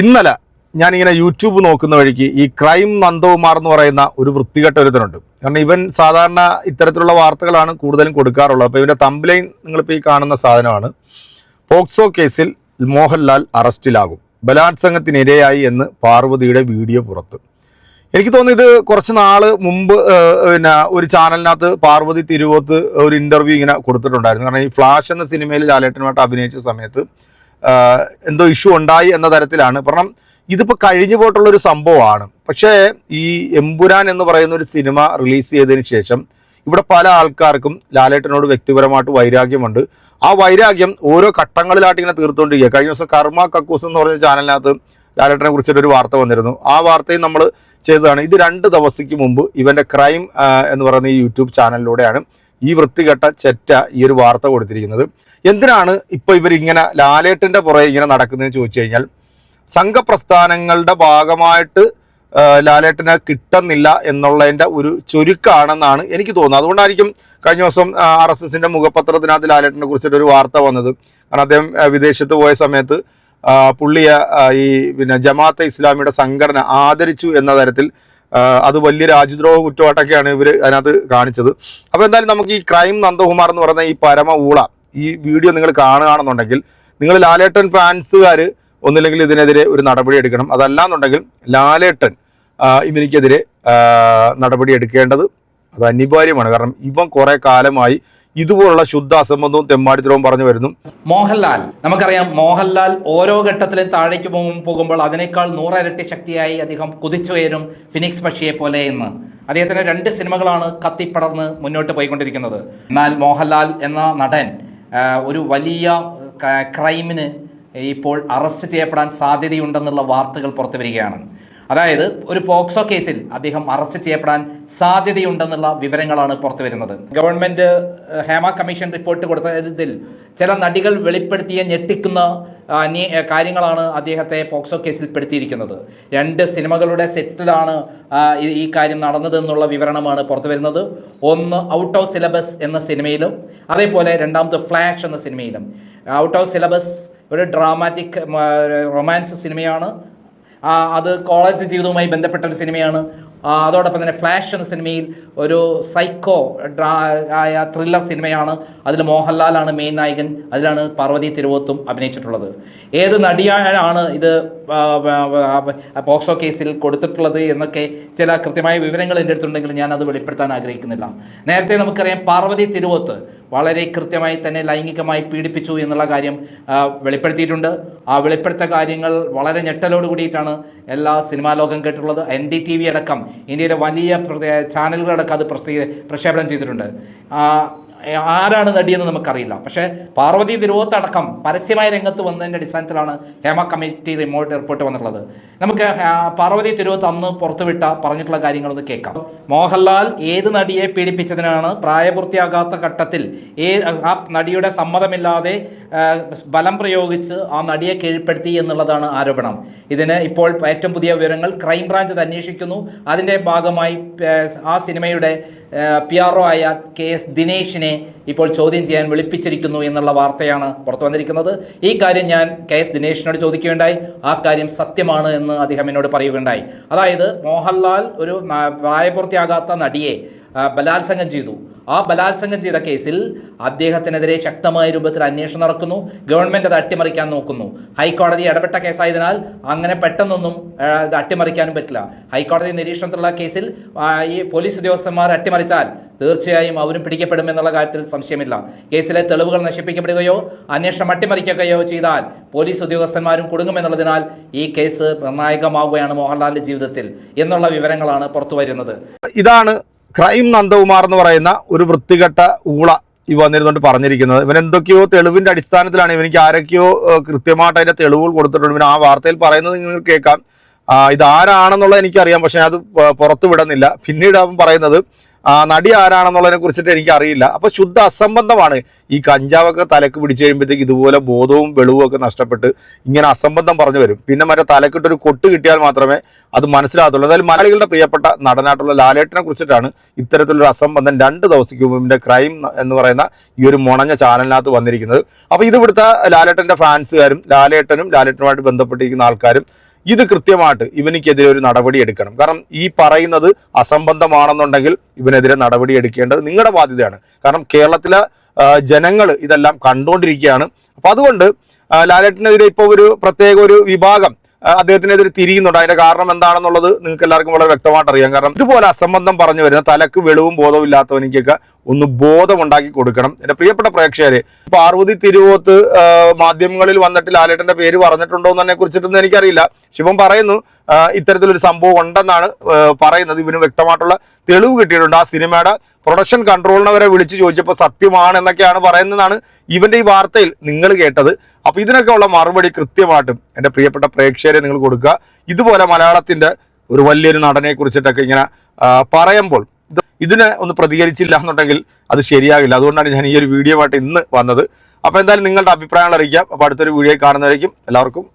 ഇന്നലെ ഞാനിങ്ങനെ യൂട്യൂബ് നോക്കുന്ന വഴിക്ക് ഈ ക്രൈം നന്ദകുമാർ എന്ന് പറയുന്ന ഒരു വൃത്തികെട്ട ഒരുത്തനുണ്ട്. കാരണം ഇവൻ സാധാരണ ഇത്തരത്തിലുള്ള വാർത്തകളാണ് കൂടുതലും കൊടുക്കാറുള്ളത്. അപ്പോൾ ഇവന്റെ തമ്പ്ലൈൻ നിങ്ങളിപ്പോൾ ഈ കാണുന്ന സാധനമാണ്. പോക്സോ കേസിൽ മോഹൻലാൽ അറസ്റ്റിലാകും. ബലാത്സംഗത്തിനിരയായി എന്ന് പാർവതിയുടെ വീഡിയോ പുറത്ത്. എനിക്ക് തോന്നുന്നു ഇത് കുറച്ച് നാൾ മുമ്പ് പിന്നെ ഒരു ചാനലിനകത്ത് പാർവതി തിരുവോത്ത് ഒരു ഇന്റർവ്യൂ ഇങ്ങനെ കൊടുത്തിട്ടുണ്ടായിരുന്നു. കാരണം ഈ ഫ്ലാഷ് എന്ന സിനിമയിൽ ലാലേട്ടനുമായിട്ട് അഭിനയിച്ച സമയത്ത് എന്തോ ഇഷ്യൂ ഉണ്ടായി എന്ന തരത്തിലാണ്. കാരണം ഇതിപ്പോൾ കഴിഞ്ഞു പോയിട്ടുള്ളൊരു സംഭവമാണ്. പക്ഷേ ഈ എമ്പുരാൻ എന്ന് പറയുന്ന ഒരു സിനിമ റിലീസ് ചെയ്തതിന് ശേഷം ഇവിടെ പല ആൾക്കാർക്കും ലാലേട്ടനോട് വ്യക്തിപരമായിട്ട് വൈരാഗ്യമുണ്ട്. ആ വൈരാഗ്യം ഓരോ ഘട്ടങ്ങളിലായിട്ട് ഇങ്ങനെ തീർത്തുകൊണ്ടിരിക്കുക. കഴിഞ്ഞ ദിവസം കർമ്മ കക്കൂസ് എന്ന് പറഞ്ഞ ചാനലിനകത്ത് ലാലേട്ടനെ കുറിച്ചിട്ട് ഒരു വാർത്ത വന്നിരുന്നു. ആ വാർത്തയും നമ്മൾ ചെയ്തതാണ്. ഇത് രണ്ട് ദിവസത്തേക്ക് മുമ്പ് ഇവന്റെ ക്രൈം എന്ന് പറയുന്ന ഈ യൂട്യൂബ് ചാനലിലൂടെയാണ്. ഈ വൃത്തികെട്ട ചെറ്റ ഈ ഒരു വാർത്ത കൊടുത്തിരിക്കുന്നത്. എന്തിനാണ് ഇപ്പൊ ഇവരിങ്ങനെ ലാലേട്ടന്റെ പുറകെ ഇങ്ങനെ നടക്കുന്നതെന്ന് ചോദിച്ചു കഴിഞ്ഞാൽ സംഘപ്രസ്ഥാനങ്ങളുടെ ഭാഗമായിട്ട് ലാലേട്ടന് കിട്ടുന്നില്ല എന്നുള്ളതിന്റെ ഒരു ചുരുക്കാണെന്നാണ് എനിക്ക് തോന്നുന്നത്. അതുകൊണ്ടായിരിക്കും കഴിഞ്ഞ ദിവസം ആർ എസ് എസിന്റെ മുഖപത്രത്തിനകത്ത് ലാലേട്ടനെ കുറിച്ചിട്ട് ഒരു വാർത്ത വന്നത്. കാരണം അദ്ദേഹം വിദേശത്ത് പോയ സമയത്ത് പുള്ളിയെ ഈ പിന്നെ ജമാഅത്തെ ഇസ്ലാമിയുടെ സംഘടന ആദരിച്ചു എന്ന തരത്തിൽ അത് വലിയ രാജ്യദ്രോഹ കുറ്റവാട്ടൊക്കെയാണ് ഇവർ അതിനകത്ത് കാണിച്ചത്. അപ്പോൾ എന്തായാലും നമുക്ക് ഈ ക്രൈം നന്ദകുമാർ എന്ന് പറയുന്ന ഈ പരമ ഊള ഈ വീഡിയോ നിങ്ങൾ കാണുകയാണെന്നുണ്ടെങ്കിൽ നിങ്ങൾ ലാലേട്ടൻ ഫാൻസുകാർ ഒന്നില്ലെങ്കിൽ ഇതിനെതിരെ ഒരു നടപടി എടുക്കണം. അതല്ലാന്നുണ്ടെങ്കിൽ ലാലേട്ടൻ ഇവനിക്കെതിരെ നടപടി എടുക്കേണ്ടത് അത് അനിവാര്യമാണ്. കാരണം ഇവൻ കുറെ കാലമായി ഇതുപോലുള്ള ശുദ്ധ അസംബന്ധവും തെമ്മാടിത്തരവും പറഞ്ഞു വരുന്നു. മോഹൻലാൽ നമുക്കറിയാം മോഹൻലാൽ ഓരോ ഘട്ടത്തിലും താഴേക്ക് പോകും പോകുമ്പോൾ അതിനേക്കാൾ നൂറരട്ടി ശക്തിയായി അദ്ദേഹം കുതിച്ചുയരും ഫിനിക്സ് പക്ഷിയെ പോലെ എന്ന്. അദ്ദേഹത്തിന്റെ രണ്ട് സിനിമകളാണ് കത്തിപ്പടർന്ന് മുന്നോട്ട് പോയിക്കൊണ്ടിരിക്കുന്നത്. എന്നാൽ മോഹൻലാൽ എന്ന നടൻ ഒരു വലിയ ക്രൈമിന് ഇപ്പോൾ അറസ്റ്റ് ചെയ്യപ്പെടാൻ സാധ്യതയുണ്ടെന്നുള്ള വാർത്തകൾ പുറത്തു വരികയാണ് അതായത് ഒരു പോക്സോ കേസിൽ അദ്ദേഹം അറസ്റ്റ് ചെയ്യപ്പെടാൻ സാധ്യതയുണ്ടെന്നുള്ള വിവരങ്ങളാണ് പുറത്തു വരുന്നത്. ഗവൺമെന്റ് ഹേമ കമ്മീഷൻ റിപ്പോർട്ട് കൊടുത്തതിൽ ചില നടികൾ വെളിപ്പെടുത്തിയ ഞെട്ടിക്കുന്ന കാര്യങ്ങളാണ് അദ്ദേഹത്തെ പോക്സോ കേസിൽ പെടുത്തിയിരിക്കുന്നത്. രണ്ട് സിനിമകളുടെ സെറ്റിലാണ് ഈ- കാര്യം നടന്നതെന്നുള്ള വിവരണമാണ് പുറത്തു വരുന്നത്. ഒന്ന് ഔട്ട് ഓഫ് സിലബസ് എന്ന സിനിമയിലും അതേപോലെ രണ്ടാമത് ഫ്ലാഷ് എന്ന സിനിമയിലും. ഔട്ട് ഓഫ് സിലബസ് ഒരു ഡ്രാമാറ്റിക് റൊമാൻസ് സിനിമയാണ്. അത് കോളേജ് ജീവിതവുമായി ബന്ധപ്പെട്ട ഒരു സിനിമയാണ്. അതോടൊപ്പം തന്നെ ഫ്ലാഷ് എന്ന സിനിമയിൽ ഒരു സൈക്കോ ഡ്രാ ആയ ത്രില്ലർ സിനിമയാണ്. അതിൽ മോഹൻലാലാണ് മെയിൻ നായകൻ. അതിലാണ് പാർവതി തിരുവോത്തും അഭിനയിച്ചിട്ടുള്ളത്. ഏത് നടിയാണ് ഇത് പോക്സോ കേസിൽ കൊടുത്തിട്ടുള്ളത് എന്നൊക്കെ ചില കൃത്യമായ വിവരങ്ങൾ എന്റെ അടുത്തുണ്ടെങ്കിൽ ഞാൻ അത് വെളിപ്പെടുത്താൻ ആഗ്രഹിക്കുന്നില്ല. നേരത്തെ നമുക്കറിയാം പാർവതി തിരുവോത്ത് വളരെ കൃത്യമായി തന്നെ ലൈംഗികമായി പീഡിപ്പിച്ചു എന്നുള്ള കാര്യം വെളിപ്പെടുത്തിയിട്ടുണ്ട്. ആ വെളിപ്പെടുത്ത കാര്യങ്ങൾ വളരെ ഞെട്ടലോട് കൂടിയിട്ടാണ് എല്ലാ സിനിമാ ലോകം കേട്ടിട്ടുള്ളത്. എൻ ഡി ടി വി അടക്കം ഇന്ത്യയിലെ വലിയ ചാനലുകളടക്കം അത് പ്രസിദ്ധീ- പ്രക്ഷേപണം ചെയ്തിട്ടുണ്ട്. ആരാണ് നടിയെന്ന് നമുക്കറിയില്ല. പക്ഷേ പാർവതി തിരുവോത്തടക്കം പരസ്യമായ രംഗത്ത് വന്നതിന്റെ അടിസ്ഥാനത്തിലാണ് ഹേമ കമ്മിറ്റി റിമോട്ട് റിപ്പോർട്ട് വന്നിട്ടുള്ളത്. നമുക്ക് പാർവതി തിരുവോത്ത് അന്ന് പുറത്തുവിട്ട പറഞ്ഞിട്ടുള്ള കാര്യങ്ങളൊന്ന് കേൾക്കാം. മോഹൻലാൽ ഏത് നടിയെ പീഡിപ്പിച്ചതിനാണ് പ്രായപൂർത്തിയാകാത്ത ഘട്ടത്തിൽ ഏ ആ നടിയുടെ സമ്മതമില്ലാതെ ബലം പ്രയോഗിച്ച് ആ നടിയെ കീഴ്പ്പെടുത്തി എന്നുള്ളതാണ് ആരോപണം. ഇതിന് ഇപ്പോൾ ഏറ്റവും പുതിയ വിവരങ്ങൾ ക്രൈംബ്രാഞ്ച് അത് അന്വേഷിക്കുന്നു. അതിന്റെ ഭാഗമായി ആ, സിനിമയുടെ പി ആർ ആയ കെ എസ് ദിനേശിനെ tiene ഇപ്പോൾ ചോദ്യം ചെയ്യാൻ വിളിപ്പിച്ചിരിക്കുന്നു എന്നുള്ള വാർത്തയാണ് പുറത്തു വന്നിരിക്കുന്നത്. ഈ കാര്യം ഞാൻ കെ എസ് ദിനേശിനോട് ചോദിക്കുകയുണ്ടായി. ആ കാര്യം സത്യമാണ് എന്ന് അദ്ദേഹം എന്നോട് പറയുകയുണ്ടായി. അതായത് മോഹൻലാൽ ഒരു പ്രായപൂർത്തിയാകാത്ത നടിയെ ബലാത്സംഗം ചെയ്തു. ആ ബലാത്സംഗം ചെയ്ത കേസിൽ അദ്ദേഹത്തിനെതിരെ ശക്തമായ രൂപത്തിൽ അന്വേഷണം നടക്കുന്നു. ഗവൺമെന്റ് അത് അട്ടിമറിക്കാൻ നോക്കുന്നു. ഹൈക്കോടതി ഇടപെട്ട കേസായതിനാൽ അങ്ങനെ പെട്ടെന്നൊന്നും ഇത് അട്ടിമറിക്കാനും പറ്റില്ല. ഹൈക്കോടതി നിരീക്ഷണത്തിലുള്ള കേസിൽ ഈ പോലീസ് ഉദ്യോഗസ്ഥന്മാർ അട്ടിമറിച്ചാൽ തീർച്ചയായും അവരും പിടിക്കപ്പെടുമെന്നുള്ള കാര്യത്തിൽ സംശയമില്ല. കേസിലെ തെളിവുകൾ നശിപ്പിക്കപ്പെടുകയോ അന്വേഷണം അട്ടിമറിക്കുകയോ ചെയ്താൽ പോലീസ് ഉദ്യോഗസ്ഥന്മാരും കുടുങ്ങുമെന്നുള്ളതിനാൽ ഈ കേസ് നിർണായകമാവുകയാണ് മോഹൻലാലിന്റെ ജീവിതത്തിൽ എന്നുള്ള വിവരങ്ങളാണ് പുറത്തു വരുന്നത്. ഇതാണ് ക്രൈം നന്ദകുമാർ എന്ന് പറയുന്ന ഒരു വൃത്തികെട്ട ഊള ഈ വന്നിരുന്നുകൊണ്ട് പറഞ്ഞിരിക്കുന്നത്. ഇവൻ എന്തൊക്കെയോ തെളിവിന്റെ അടിസ്ഥാനത്തിലാണ്. ഇവനിക്ക് ആരൊക്കെയോ കൃത്യമായിട്ട് അതിന്റെ തെളിവുകൾ കൊടുത്തിട്ടുണ്ട്. ഇവൻ ആ വാർത്തയിൽ പറയുന്നത് നിങ്ങൾ കേൾക്കാം. ഇതാരാണെന്നുള്ളത് എനിക്കറിയാം. പക്ഷെ അത് പുറത്തുവിടുന്നില്ല. പുറത്തു വിടുന്നില്ല പിന്നീട് അവൻ പറയുന്നത് നടി ആരാണെന്നുള്ളതിനെ കുറിച്ചിട്ട് എനിക്ക് അറിയില്ല അപ്പൊ ശുദ്ധ അസംബന്ധമാണ്. ഈ കഞ്ചാവൊക്കെ തലക്ക് പിടിച്ചു കഴിയുമ്പോഴത്തേക്ക് ഇതുപോലെ ബോധവും വെളിവും ഒക്കെ നഷ്ടപ്പെട്ട് ഇങ്ങനെ അസംബന്ധം പറഞ്ഞു വരും. പിന്നെ മറ്റേ തലക്കിട്ടൊരു കൊട്ട് കിട്ടിയാൽ മാത്രമേ അത് മനസ്സിലാകത്തുള്ളൂ. എന്തായാലും മലയാളികളുടെ പ്രിയപ്പെട്ട നടനായിട്ടുള്ള ലാലേട്ടനെ കുറിച്ചിട്ടാണ് ഇത്തരത്തിലൊരു അസംബന്ധം രണ്ട് ദിവസത്തേക്ക് മുമ്പിന്റെ ക്രൈം എന്ന് പറയുന്ന ഈ ഒരു മുണഞ്ഞ ചാനലിനകത്ത് വന്നിരിക്കുന്നത്. അപ്പൊ ഇത് ഇവിടുത്തെ ലാലേട്ടന്റെ ഫാൻസുകാരും ലാലേട്ടനും ലാലേട്ടനുമായിട്ട് ബന്ധപ്പെട്ടിരിക്കുന്ന ആൾക്കാരും ഇത് കൃത്യമായിട്ട് ഇവനിക്കെതിരെ ഒരു നടപടി എടുക്കണം. കാരണം ഈ പറയുന്നത് അസംബന്ധമാണെന്നുണ്ടെങ്കിൽ ഇവനെതിരെ നടപടി എടുക്കേണ്ടത് നിങ്ങളുടെ ബാധ്യതയാണ്. കാരണം കേരളത്തിലെ ജനങ്ങൾ ഇതെല്ലാം കണ്ടുകൊണ്ടിരിക്കുകയാണ് അപ്പൊ അതുകൊണ്ട് ലാലേട്ടനെതിരെ ഇപ്പോൾ ഒരു പ്രത്യേക ഒരു വിഭാഗം അദ്ദേഹത്തിനെതിരെ തിരിയുന്നുണ്ട്. അതിന്റെ കാരണം എന്താണെന്നുള്ളത് നിങ്ങൾക്ക് എല്ലാവർക്കും വളരെ വ്യക്തമായിട്ട് അറിയാം. കാരണം ഇതുപോലെ അസംബന്ധം പറഞ്ഞു വരുന്ന തലക്ക് വെളിവും ബോധവും ഇല്ലാത്തവനിക്കൊക്കെ ഒന്ന് ബോധമുണ്ടാക്കി കൊടുക്കണം. എന്റെ പ്രിയപ്പെട്ട പ്രേക്ഷകരെ പാർവതി തിരുവോത്ത് മാധ്യമങ്ങളിൽ വന്നിട്ട് ലാലേട്ടന്റെ പേര് പറഞ്ഞിട്ടുണ്ടോ എന്നതിനെ കുറിച്ചിട്ടൊന്നും എനിക്കറിയില്ല. ശിവം പറയുന്നു ഇത്തരത്തിലൊരു സംഭവം ഉണ്ടെന്നാണ് പറയുന്നത്. ഇവന് വ്യക്തമായിട്ടുള്ള തെളിവ് കിട്ടിയിട്ടുണ്ട്. ആ സിനിമയുടെ പ്രൊഡക്ഷൻ കൺട്രോളിനെ വരെ വിളിച്ച് ചോദിച്ചപ്പോൾ സത്യമാണ് എന്നൊക്കെയാണ് പറയുന്നതാണ് ഇവന്റെ ഈ വാർത്തയിൽ നിങ്ങൾ കേട്ടത്. അപ്പൊ ഇതിനൊക്കെ ഉള്ള മറുപടി കൃത്യമായിട്ടും എന്റെ പ്രിയപ്പെട്ട പ്രേക്ഷകരെ നിങ്ങൾ കൊടുക്കുക. ഇതുപോലെ മലയാളത്തിന്റെ ഒരു വലിയൊരു നടനെ കുറിച്ചിട്ടൊക്കെ ഇങ്ങനെ പറയുമ്പോൾ ഇതിന് ഒന്ന് പ്രതികരിച്ചില്ല എന്നുണ്ടെങ്കിൽ അത് ശരിയാകില്ല. അതുകൊണ്ടാണ് ഞാൻ ഈ ഒരു വീഡിയോ ആയിട്ട് ഇന്ന് വന്നത്. അപ്പോൾ എന്തായാലും നിങ്ങളുടെ അഭിപ്രായങ്ങൾ അറിയിക്കാം. അപ്പോൾ അടുത്തൊരു വീഡിയോ കാണുന്നവരേക്കും എല്ലാവർക്കും